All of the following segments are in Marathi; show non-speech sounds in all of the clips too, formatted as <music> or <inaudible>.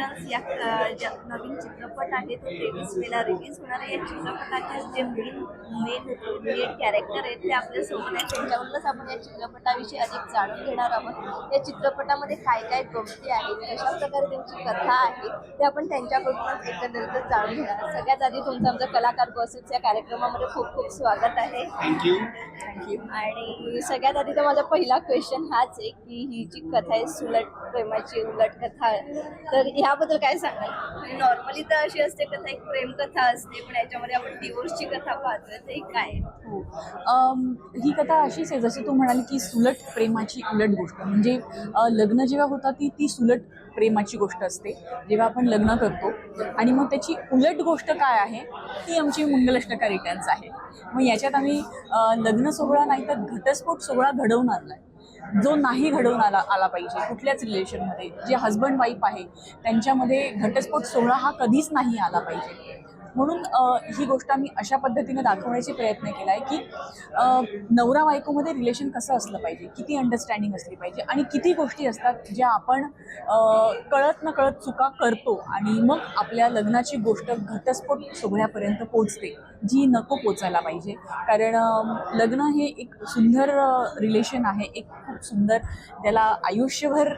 रिटर्न्स या ज्या नवीन चित्रपट आहे तो तेवीस मेला रिलीज होणार आहे या चित्रपटाचे जे मेन मेन मेन कॅरेक्टर आहेत ते आपल्यासोबत आहेत. त्यांच्यावरूनच आपण या चित्रपटाविषयी अधिक जाणून घेणार आहोत. या चित्रपटामध्ये काय काय गमती आहेत कशा प्रकारे त्यांची कथा आहे ते आपण त्यांच्याकडूनच एकंदरीतच जाणून घेणार सगळ्यात आधी तुमचं आमचं कलाकार गॉसिप्स या कार्यक्रमामध्ये खूप खूप स्वागत आहे. थँक्यू थँक्यू आणि सगळ्यात आधी तर माझा पहिला क्वेश्चन हाच आहे की ही जी कथा आहे सुलट प्रेमाची उलट कथा तर ह्याबद्दल काय सांगाल? नॉर्मली तर अशी असते कथा एक प्रेम कथा असते पण याच्यामध्ये आपण डिवोर्सची कथा पाहतोय हे काय? हो. ही कथा अशीच आहे जसं तू म्हणाली की सुलट प्रेमाची उलट गोष्ट. म्हणजे लग्न जेव्हा होतं ती ती सुलट प्रेमाची गोष्ट असते जेव्हा आपण लग्न करतो. आणि मग त्याची उलट गोष्ट काय आहे ती आमची मंगलाष्टका रिटर्न्स आहे. मग याच्यात आम्ही लग्न सोहळा नाही तर घटस्फोट सोहळा घडवून आणलाय. जो नाही घडवून आला आला पाहिजे कुठल्याच रिलेशनमध्ये जे हस्बंड वाईफ आहे त्यांच्यामध्ये घटस्फोट सोहळा हा कधीच नाही आला पाहिजे. म्हणून ही गोष्ट आम्ही अशा पद्धतीने दाखवण्याचे प्रयत्न केला आहे की नवरा बायकोमध्ये रिलेशन कसं असलं पाहिजे? किती अंडरस्टँडिंग असली पाहिजे? आणि किती गोष्टी असतात ज्या आपण कळत न कळत चुका करतो आणि मग आपल्या लग्नाची गोष्ट घटस्फोट सोहळ्यापर्यंत पोचते जी नको पोचायला पाहिजे. कारण लग्न हे एक सुंदर रिलेशन आहे. एक खूप सुंदर त्याला आयुष्यभर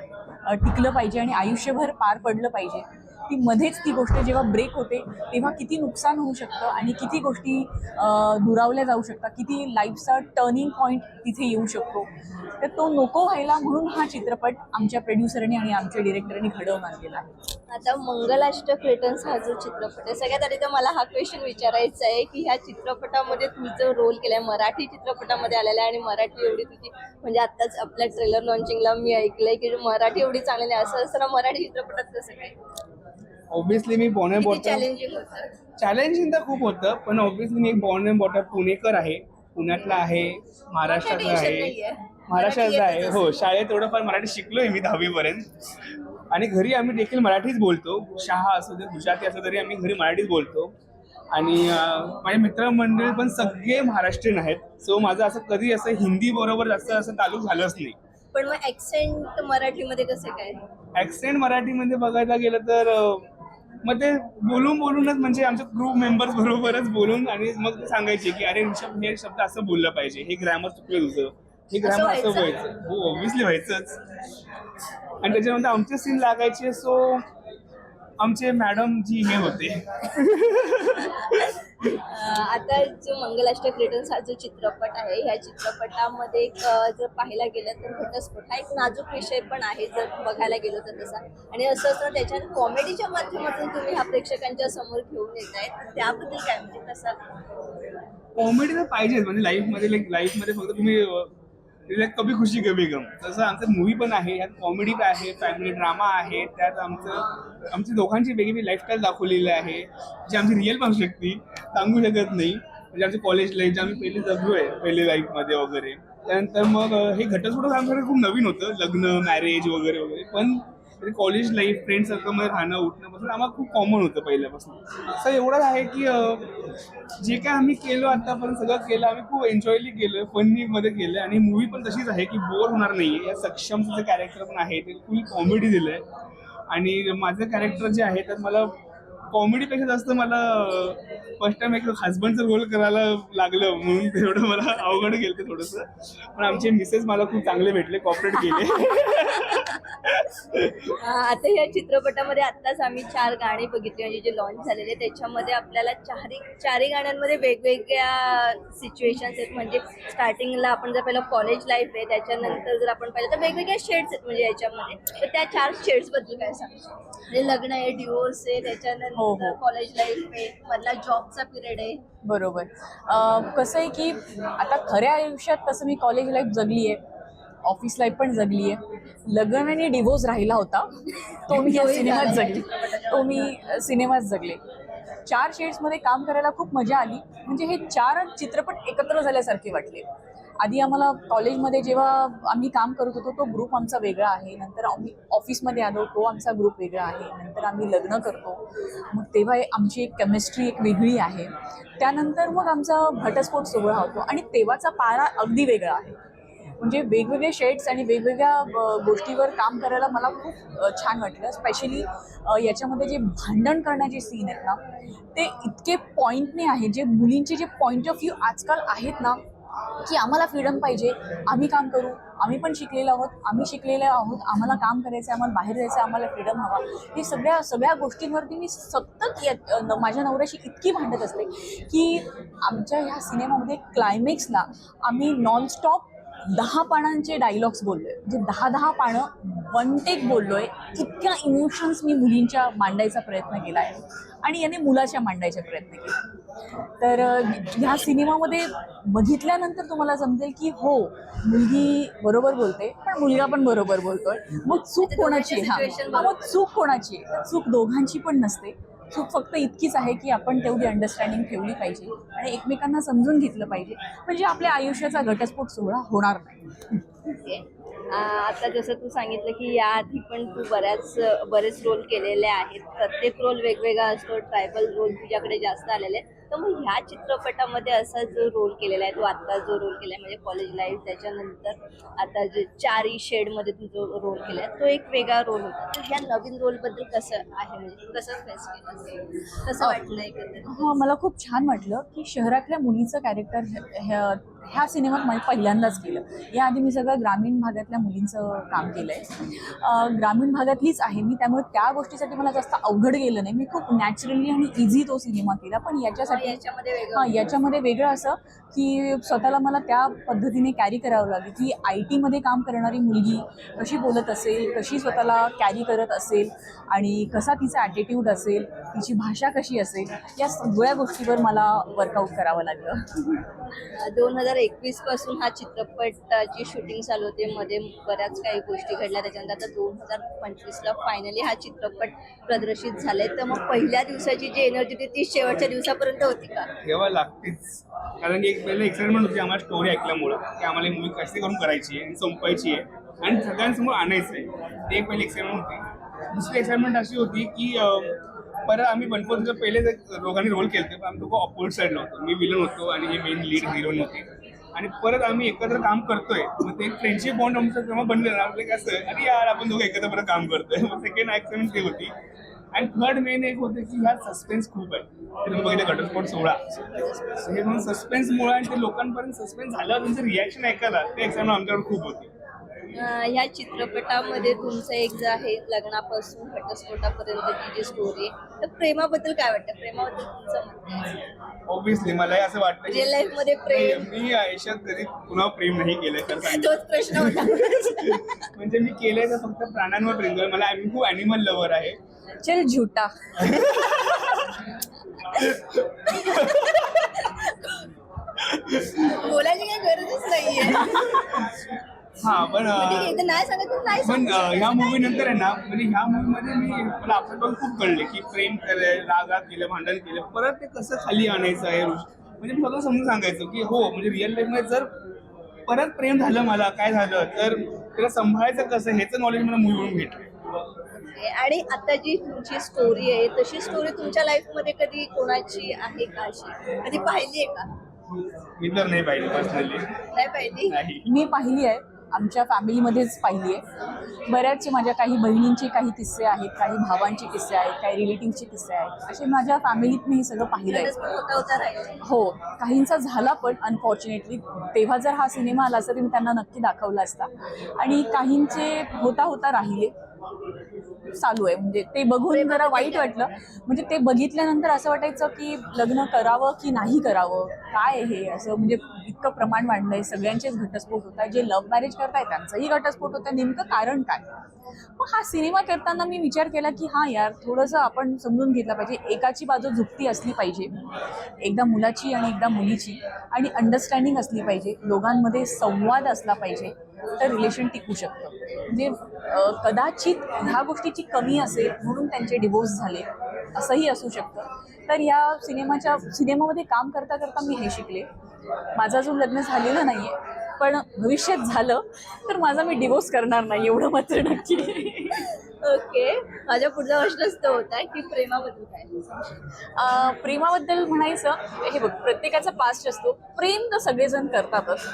टिकलं पाहिजे आणि आयुष्यभर पार पडलं पाहिजे. ती मध्येच ती गोष्ट जेव्हा ब्रेक होते तेव्हा किती नुकसान होऊ शकतं आणि किती गोष्टी दुरावल्या जाऊ शकतात किती लाईफचा टर्निंग पॉईंट तिथे येऊ शकतो. तर तो नको व्हायला म्हणून हा चित्रपट आमच्या प्रोड्युसरने आणि आमच्या डिरेक्टरनी घडवून आणलेला आहे. आता मंगलाष्टक रिटर्न्स हा जो चित्रपट आहे सगळ्यात आधी तर मला हा क्वेश्चन विचारायचा आहे की ह्या चित्रपटामध्ये तू जो रोल केलाय मराठी चित्रपटामध्ये आलेला आहे आणि मराठी एवढी तुझी म्हणजे आत्ताच आपल्या ट्रेलर लॉन्चिंगला मी ऐकलंय की मराठी एवढी चांगली नाही असं असताना मराठी चित्रपटात कसं काय? ऑब्विसली मी बॉर्न अँड बॉटम चॅलेंजिंग होतं? चॅलेंजिंग तर खूप होतं पण ऑब्विसली मी एक बॉर्न अँड बॉटम पुणेकर आहे. पुण्यातला आहे महाराष्ट्रातला आहे. मराठी आहे. हो शाळेत थोडंफार मराठी शिकलोय मी दहावीपर्यंत. आणि घरी आम्ही देखील मराठीच बोलतो. शहा असू दे गुजराती असू तरी आम्ही घरी मराठीच बोलतो. आणि माझे मित्रमंडळी पण सगळे महाराष्ट्रीयन आहेत. सो माझं असं कधी असं हिंदी बरोबर जास्त असं तालुक झालंच नाही. पण मग ऍक्सेंट मराठीमध्ये कसं काय? ऍक्सेंट मराठीमध्ये बघायला गेलं तर अं, मग ते बोलून बोलूनच म्हणजे आमच्या ग्रुप मेंबर्स बरोबरच बोलून आणि मग ते सांगायचे की अरे ऋषभ हे शब्द असं बोललं पाहिजे. हे ग्रॅमर चुकलं तुझं. हे ग्रॅमर असं व्हायचं? हो ऑब्व्हियसली व्हायचंच. आणि त्याच्यानंतर आमचे सीन लागायचे सो आमचे मॅडम जी हे होते. <laughs> आता जो मंगलाष्टक रिटर्न्स हा जो चित्रपट आहे ह्या चित्रपटामध्ये एक, जर पाहायला गेलं तर घटस्फोट हा एक नाजूक विषय पण आहे जर बघायला गेलो तर तसा. आणि असं असं त्याच्यात कॉमेडीच्या माध्यमातून तुम्ही हा प्रेक्षकांच्या समोर घेऊन येत आहे तर त्याबद्दल काय म्हणजे कसा? कॉमेडी तर पाहिजेच म्हणजे लाईफमध्ये लाईफमध्ये फक्त तुम्ही कभी खुशी कभी गम. तसं आमचं मूवी पण आहे यात कॉमेडी आहे फॅमिली ड्रामा आहे त्यात आमचं आमची दोघांची वेगवेगळी लाईफस्टाईल दाखवलेली आहे जी आमची रिअल पण शकते सांगू शकत नाही. म्हणजे आमची कॉलेज लाईफ जे आम्ही पहिले जगलो आहे पहिले लाईफमध्ये वगैरे. त्यानंतर मग हे घटस्फोट आमच्याकडे खूप नवीन होतं लग्न मॅरेज वगैरे वगैरे. पण कॉलेज लाईफ फ्रेंड सर्कलमध्ये राहणं उठणंपासून आम्हाला खूप कॉमन होतं पहिल्यापासून. असं एवढंच आहे की जे काय आम्ही केलं आतापर्यंत सगळं केलं आम्ही खूप एन्जॉयली केलं फनी मध्ये केलं आणि मूवी पण तशीच आहे की बोर होणार नाही या सक्षमचं जे कॅरेक्टर पण आहे ते फुल कॉमेडी दिलंय. आणि माझं कॅरेक्टर जे आहे तर मला कॉमेडीपेक्षा जास्त मला फर्स्ट टाइम एक हजबंडचं रोल करायला लागलं म्हणून तेवढं मला अवघड गेलं ते थोडंसं. पण आमचे मिसेस मला खूप चांगले भेटले कॉपरेट केले. <laughs> आता या चित्रपटामध्ये आत्ताच आम्ही चार गाणी बघितली म्हणजे जे लॉन्च झालेले त्याच्यामध्ये आपल्याला चारही चारही गाण्यांमध्ये वेगवेगळ्या सिच्युएशन्स आहेत. म्हणजे स्टार्टिंगला आपण जर पहिलं कॉलेज लाईफ आहे त्याच्यानंतर जर आपण पाहिलं तर वेगवेगळ्या शेड्स आहेत म्हणजे याच्यामध्ये. तर त्या चार शेड्सबद्दल काय सांगतो म्हणजे लग्न आहे डिवोर्स आहे त्याच्यानंतर हो. कॉलेज लाईफ मधला जॉबचा पिरियड आहे. बरोबर. कसं आहे की आता खऱ्या आयुष्यात तसं मी कॉलेज लाईफ जगली आहे ऑफिस लाईफ पण जगली आहे लग्न आणि डिवोर्स राहिला होता तो मी या <laughs> सिनेमात जगली. तो मी सिनेमात जगले. चार शेड्समध्ये काम करायला खूप मजा आली. म्हणजे हे चार चित्रपट एकत्र झाल्यासारखे वाटले. आधी आम्हाला कॉलेजमध्ये जेव्हा आम्ही काम करत होतो तो ग्रुप आमचा वेगळा आहे. नंतर आम्ही ऑफिसमध्ये आलो तो आमचा ग्रुप वेगळा आहे. नंतर आम्ही लग्न करतो. मग तेव्हा आमची एक केमिस्ट्री एक वेगळी आहे. त्यानंतर मग आमचा घटस्फोट सोहळा होतो आणि तेव्हाचा पारा अगदी वेगळा आहे. म्हणजे वेगवेगळे शेड्स आणि वेगवेगळ्या गोष्टीवर काम करायला मला खूप छान वाटलं. स्पेशली याच्यामध्ये जे भांडण करण्याचे सीन आहेत ना ते इतके पॉईंटने आहे जे मुलींचे जे पॉईंट ऑफ व्ह्यू आजकाल आहेत ना की आम्हाला फ्रीडम पाहिजे. आम्ही काम करू. आम्ही पण शिकलेलो आहोत. आम्ही शिकलेले आहोत. आम्हाला काम करायचं आहे आम्हाला बाहेर जायचं आहे आम्हाला फ्रीडम हवा. हे सगळ्या सगळ्या गोष्टींवरती मी सतत येत माझ्या नवऱ्याशी इतकी भांडत असते की आमच्या ह्या सिनेमामध्ये क्लायमॅक्सला आम्ही नॉनस्टॉप दहा पानांचे डायलॉग्स बोललोय. म्हणजे दहा दहा पानं वन टेक बोललोय इतक्या इमोशन्स मी मुलींच्या मांडायचा प्रयत्न केला आहे आणि याने मुलाच्या मांडायचा प्रयत्न केला तर ह्या सिनेमामध्ये बघितल्यानंतर तुम्हाला समजेल की हो मुलगी बरोबर बोलते पण मुलगा पण बरोबर बोलतोय. मग चूक कोणाची हा मग. चूक कोणाची चूक दोघांची पण नसते. चूक फक्त इतकीच आहे की आपण तेवढी अंडरस्टँडिंग ठेवली पाहिजे आणि एकमेकांना समजून घेतलं पाहिजे. म्हणजे आपल्या आयुष्याचा घटस्फोट सोहळा होणार नाही. ओके आता जसं तू सांगितलं की याआधी पण तू बऱ्याच बरेच रोल केलेले आहेत. प्रत्येक रोल वेगवेगळा असतो. ट्रायबल रोल तुझ्याकडे जास्त आलेले तर मग ह्या चित्रपटामध्ये असा जो रोल केलेला आहे तू आता जो रोल केला आहे म्हणजे कॉलेज लाईफ त्याच्यानंतर आता जे चारी शेडमध्ये तू जो रोल केला आहे तो एक वेगळा रोल होता. तर ह्या नवीन रोलबद्दल कसं आहे? म्हणजे कसं फेस केलं कसं वाटलं एकंदरीत? हा मला खूप छान वाटलं की शहरातल्या मुलीचं कॅरेक्टर ह्या सिनेमात मला पहिल्यांदाच केलं. याआधी मी सगळं ग्रामीण भागातल्या मुलींचं काम केलं आहे ग्रामीण भागातलीच आहे मी त्यामुळे त्या गोष्टीसाठी मला जास्त अवघड गेलं नाही. मी खूप नॅचरली आणि इझी तो सिनेमा केला पण याच्यासाठी हां याच्यामध्ये वेगळं असं की स्वतःला मला त्या पद्धतीने कॅरी करावं लागेल की आय टीमध्ये काम करणारी मुलगी कशी बोलत असेल कशी स्वतःला कॅरी करत असेल आणि कसा तिचा ॲटिट्यूड असेल तिची भाषा कशी असेल या सगळ्या गोष्टीवर मला वर्कआउट करावं लागलं. दोन हजार एकवीसपासून हा चित्रपटाची शूटिंग चालू होते. मध्ये बऱ्याच काही गोष्टी घडल्या. त्याच्यानंतर आता दोन हजार पंचवीसला फायनली हा चित्रपट प्रदर्शित झालाय. तर मग पहिल्या दिवसाची जी एनर्जी होती ती शेवटच्या दिवसापर्यंत होती का? तेव्हा लागतेच. कारण की एक पहिले एक्साइटमेंट होती आम्हाला स्टोरी ऐकल्यामुळं. की आम्हाला मूवी कशी करून करायची आहे आणि संपवायची आहे आणि सगळ्यांसमोर आणायचं आहे ते एक पहिली एक्साइटमेंट होती. दुसरी एक्साइटमेंट अशी होती की परत आम्ही बनपोतच्या पहिले दोघांनी रोल केलं पण आम्ही दोघं ऑपोजिट साईडला होतो. मी विलन होतो आणि हे मेन लीड हिरोईन होती आणि परत आम्ही एकत्र काम करतोय. मग ते फ्रेंडशिप बॉन्ड आमचं तेव्हा बनलं आपलं कसं अरे यार आपण दोघं एकत्र परत काम करतोय. मग सेकंड एक्साइटमेंट ते होती. आणि थर्ड मेन एक होते की ह्यात सस्पेन्स खूप आहे. ते तुम्ही बघितलं घटस्फोट सोहळा. हे म्हणून सस्पेन्समुळे आणि ते लोकांपर्यंत सस्पेन्स झाल्यावर त्यांचं रिॲक्शन ऐकायला ते एक्साइटमेंट आमच्यावर खूप होती. ह्या चित्रपटामध्ये तुमचं एक जे आहे लग्नापासून घटस्फोटापर्यंतची जी स्टोरी आहे तर प्रेमाबद्दल काय वाटतं? प्रेमाबद्दल तुमचं मत काय ऑब्विसली मलाही असं वाटतं रिअल लाईफमध्ये प्रेम. मी आयुष्यात कधी पुन्हा प्रेम नाही केलंय तर. तोच प्रश्न होता. <laughs> म्हणजे मी केलंय तर फक्त प्राण्यांवर प्रेम केलं मला मी खूप अॅनिमल लवर आहे. चल झुटा. <laughs> बोलायची काही गरजच नाहीये. हा पण म्हणजे नाही सांगत तर नाही पण सांगू अं, ह्या मूवी नंतर आहे ना म्हणजे ह्या मूवी मध्ये मी मला आपलं पण खूप कळले की प्रेम केलंय रागात केलं भांडण केलं परत ते कसं खाली आणायचं आहे म्हणजे मी स्वतः समजून सांगायचं की हो म्हणजे रिअल लाईफमध्ये जर परत प्रेम झालं मला काय झालं तर त्याला सांभाळायचं कसं ह्याचं नॉलेज मला मूवीवरून भेटलं. आणि आता जी तुमची स्टोरी आहे तशी स्टोरी तुमच्या लाईफमध्ये कधी कोणाची आहे का अशी? कधी पाहिली आहे का? मी तर नाही पाहिजे पर्सनली नाही पाहिली? नाही. मी पाहिली आहे. आमच्या फॅमिलीमध्येच पाहिली आहे. बऱ्याचशे माझ्या काही बहिणींचे काही किस्से आहेत काही भावांचे किस्से आहेत काही रिलेटिव्हचे किस्से आहेत. असे माझ्या फॅमिलीत मी हे सगळं पाहिलं आहे. हो काहींचा झाला पण अनफॉर्च्युनेटली तेव्हा जर हा सिनेमा आला असता तर मी त्यांना नक्की दाखवला असता. आणि काहींचे होता होता राहिले. चालू आहे. म्हणजे ते बघून जरा वाईट वाटलं. म्हणजे ते बघितल्यानंतर असं वाटायचं की लग्न करावं की नाही करावं? काय हे? असं म्हणजे इतकं प्रमाण वाढलंय. सगळ्यांचेच घटस्फोट होत आहे जे लव्ह मॅरेज करतायत त्यांचंही घटस्फोट होत आहे नेमकं कारण काय? मग हा सिनेमा करताना मी विचार केला की हां यार थोडंसं आपण समजून घेतलं पाहिजे. एकाची बाजू झुकती असली पाहिजे. एकदा मुलाची आणि एकदा मुलीची. आणि अंडरस्टँडिंग असली पाहिजे. दोघांमध्ये संवाद असला पाहिजे. तर रिलेशन टिकू शकतं. म्हणजे कदाचित ह्या गोष्टीची कमी असेल म्हणून त्यांचे डिवोर्स झाले. असंही असू शकतं. तर या सिनेमाच्या सिनेमामध्ये काम करता करता मी हे शिकले. माझं अजून लग्न झालेलं नाही आहे पण भविष्यात झालं तर माझा मी डिवोर्स करणार नाही एवढं मात्र नक्की. ओके. माझा पुढचा प्रश्नच तो होता की प्रेमाबद्दल काय? प्रेमाबद्दल म्हणायचं हे बघ प्रत्येकाचा पास्ट असतो. प्रेम तर सगळेजण करतातच.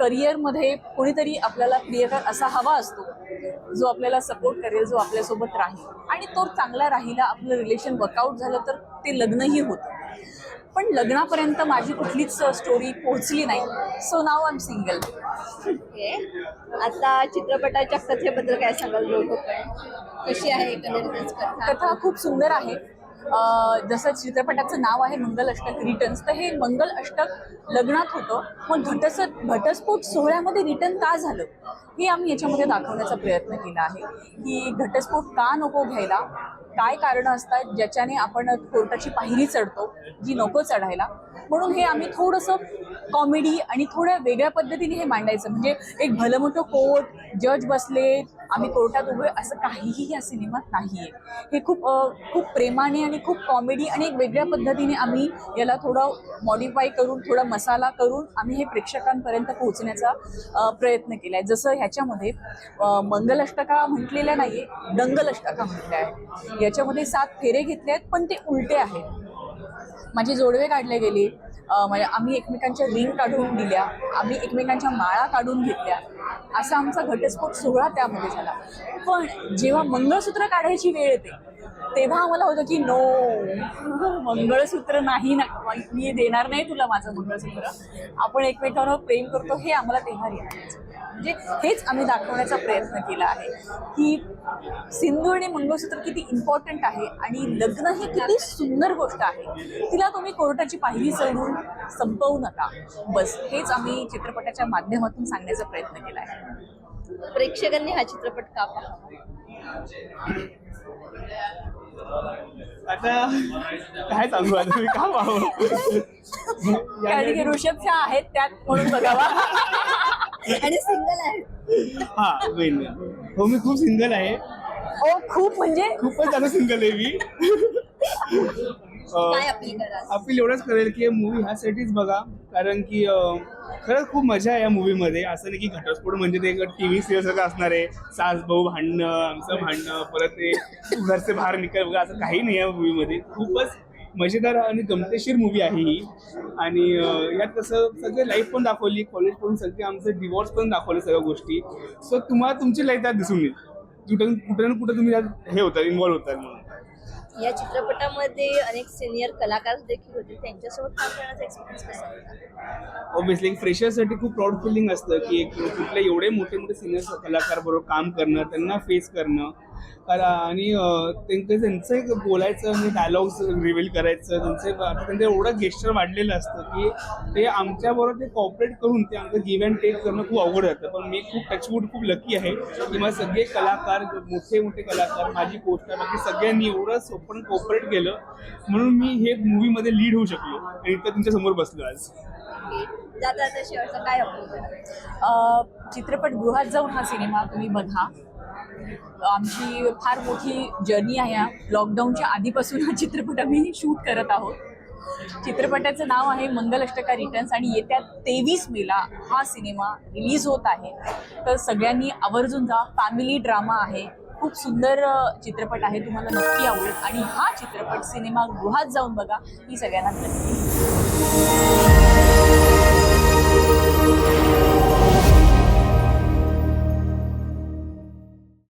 करिअरमध्ये कुणीतरी आपल्याला प्रियकर असा हवा असतो जो आपल्याला सपोर्ट करेल जो आपल्यासोबत राहील. आणि तो चांगला राहिला आपलं रिलेशन वर्कआउट झालं तर ते लग्नही होतं. पण लग्नापर्यंत माझी कुठलीच स्टोरी पोहोचली नाही. So now I am single okay. आता चित्रपटाच्या कथेबद्दल काय सांगाल पण कशी आहे एकंदरीतच कथा? कथा खूप सुंदर आहे. अं, जसं चित्रपटाचं नाव आहे मंगल अष्टक रिटर्न्स तर हे मंगल अष्टक लग्नात होतं. मग घटस घटस्फोट सोहळ्यामध्ये रिटर्न का झालं? हे आम्ही याच्यामध्ये दाखवण्याचा प्रयत्न केला आहे. की घटस्फोट का नको घ्यायला? काय कारणं असतात ज्याच्याने आपण कोर्टाची पायरी चढतो जी नको चढायला. म्हणून हे आम्ही थोडंसं कॉमेडी आणि थोड्या वेगळ्या पद्धतीने हे मांडायचं. म्हणजे एक भलं मोठं कोर्ट जज बसले आम्ही कोर्टात उभे असं काहीही या सिनेमात नाही आहे हे खूप खूप प्रेमाने आणि खूप कॉमेडी आणि एक वेगळ्या पद्धतीने आम्ही याला थोडं मॉडिफाय करून थोडा मसाला करून आम्ही हे प्रेक्षकांपर्यंत पोहोचण्याचा प्रयत्न केला आहे जसं ह्याच्यामध्ये मंगलष्टका म्हटलेल्या नाही आहे दंगलष्टका म्हटल्या आहे याच्यामध्ये सात फेरे घेतले आहेत पण ते उलटे आहेत. माझे जोडवे काढले गेले. म्हणजे आम्ही एकमेकांच्या रिंग काढून दिल्या आम्ही एकमेकांच्या माळा काढून घेतल्या. असा आमचा घटस्फोट सोहळा त्यामध्ये झाला. पण जेव्हा मंगळसूत्र काढायची वेळ येते तेव्हा आम्हाला होतं की नो मंगळसूत्र नाही ना मी देणार नाही तुला माझं मंगळसूत्र. आपण एकमेकांवर प्रेम करतो हे आम्हाला तेव्हा रिअलाइज म्हणजे हेच आम्ही दाखवण्याचा प्रयत्न केला आहे. की सिंधू आणि मंगळसूत्र किती इम्पॉर्टंट आहे आणि लग्न ही किती सुंदर गोष्ट आहे. तिला तुम्ही कोर्टाची पाहिली चढून संपवू नका. बस हेच आम्ही चित्रपटाच्या माध्यमातून सांगण्याचा प्रयत्न केला आहे. प्रेक्षकांनी हा चित्रपट का आता काय सांगू आता? मी का कारण की ऋषभ शहा आहेत त्यात म्हणून बघावा. आणि सिंगल आहे. हा मेन हो मी खूप सिंगल आहे. ओ खूप म्हणजे खूपच जास्त सिंगल आहे मी. काय अपील कराल? अपील एवढंच करेल की मूवी ह्यासाठीच बघा कारण की अं, खरंच खूप मजा आहे या मूवीमध्ये असं नाही की घटस्फोट म्हणजे ते टी व्ही सिरियल सारखं असणार आहे. सास भाऊ भांडणं आमचं भांडणं परत ते तू घरचे बाहेर निकल बघा असं काही नाही या मूवीमध्ये खूपच मजेदार आणि गमतीशीर मूवी आहे ही. आणि अं, यात कसं सगळे लाईफ पण दाखवली कॉलेज पण सगळे आमचं डिवोर्स पण दाखवले सगळ्या गोष्टी. सो तुम्हाला तुमची लाईफ त्यात दिसून येईल. कुठं कुठं ना कुठं तुम्ही त्यात हे होतात इन्व्हॉल्व होतात म्हणून. या चित्रपटामध्ये अनेक सिनियर कलाकार देखील होते. त्यांच्यासोबत काम करण्याचा एक्सपिरियन्स कसा होता? ऑब्विसली फ्रेशरसाठी खूप प्राऊड फिलिंग असतं की एक कुठले एवढे मोठे मोठे सिनियर कलाकार बरोबर काम करणं त्यांना फेस करणं आणि अं, त्यांचं त्यांचं एक बोलायचं आणि डायलॉग्स रिव्हील करायचं त्यांचं आता त्यांचं एवढं गेस्टर वाढलेलं असतं की ते आमच्याबरोबर ते कॉपरेट करून ते आमचं गिव्ह अँड टेक करणं खूप अवघड जातं. पण मी खूप टचवूड खूप लकी आहे की मला सगळे कलाकार मोठे मोठे कलाकार माझी पोस्ट आहे बाकी सगळ्यांनी एवढं सोपन कोऑपरेट केलं म्हणून मी हे मूवीमध्ये लीड होऊ शकलो. आणि इथं तुमच्यासमोर बसलो आज. की जाता जाता शेवटचा काय चित्रपटगृहात जाऊन हा सिनेमा तुम्ही बघा. आमची फार मोठी जर्नी आहे लॉकडाऊनच्या आधीपासून हा चित्रपट आम्ही शूट करत आहोत. चित्रपटाचं नाव आहे मंगल अष्टका रिटर्न्स आणि येत्या तेवीस मेला हा सिनेमा रिलीज होत आहे. तर सगळ्यांनी आवर्जून जा. फॅमिली ड्रामा आहे. खूप सुंदर चित्रपट आहे. तुम्हाला नक्की आवडेल. आणि हा चित्रपट सिनेमागृहात जाऊन बघा. ही सगळ्यांना नक्की.